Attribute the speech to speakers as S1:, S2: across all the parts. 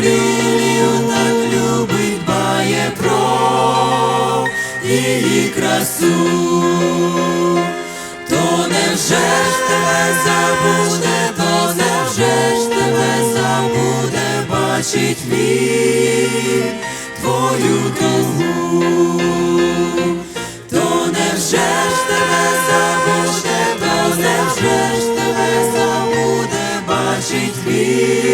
S1: лілію так любить, дбає про її красу, то невже ж тебе забуде, то невже ж тебе забуде, бачить він твою тугу, то невже ж тебе забуде, то невже ж тебе забуде, бачить він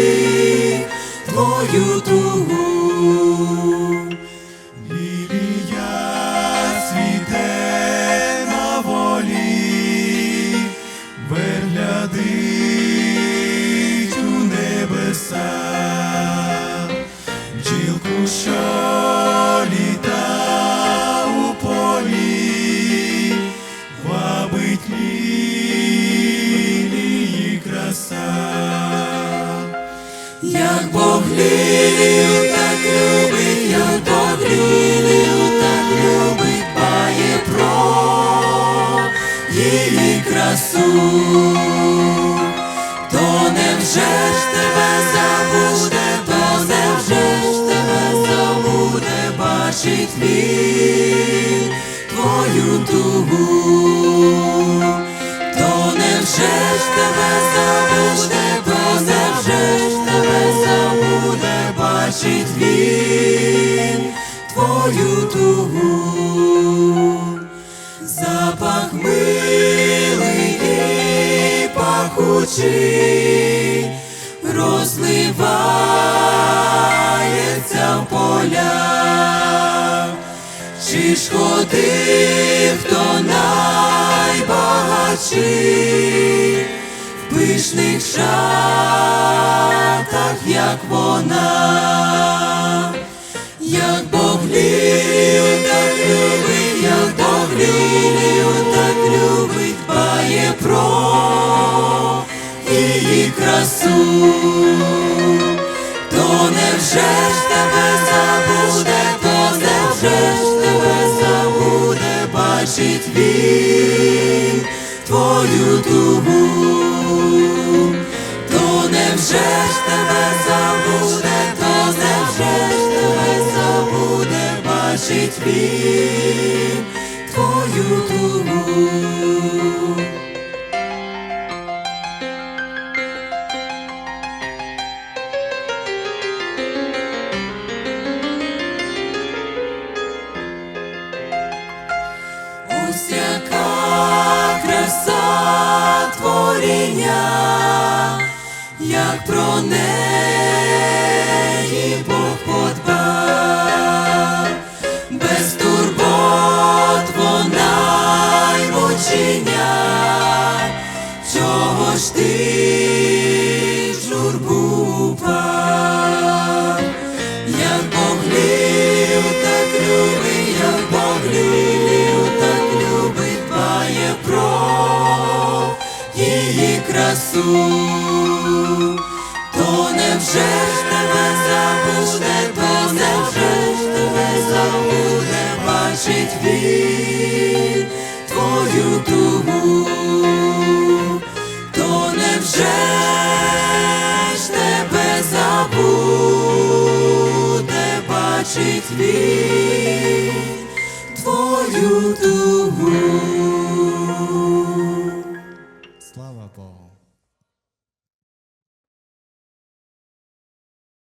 S2: небеса, бджілку, що літа у полі, вабить лілії краса.
S1: Як Бог лілію так любить, як Бог лілію так любить, дбає про її красу, то невже ж тебе забуде, то невже ж тебе забуде, бачить він твою тугу, бачить він твою тугу, запах милий і пахучий розливається в полях. Чи ж ходив хто найбагатший як вона, як Бог лілію так любить, як Бог лілію так любить, дбає про її красу. То невже ж тебе забуде, то невже ж тебе забуде, бачить він твою тугу, то невже ж тебе забуде, то невже ж тебе забуде, бачить він твою тугу. Ось яка краса творіння, як про неї красу, то невже ж тебе забуде, то невже ж тебе забуде, бачить він твою тугу, то невже ж тебе забуде, бачить він твою тугу.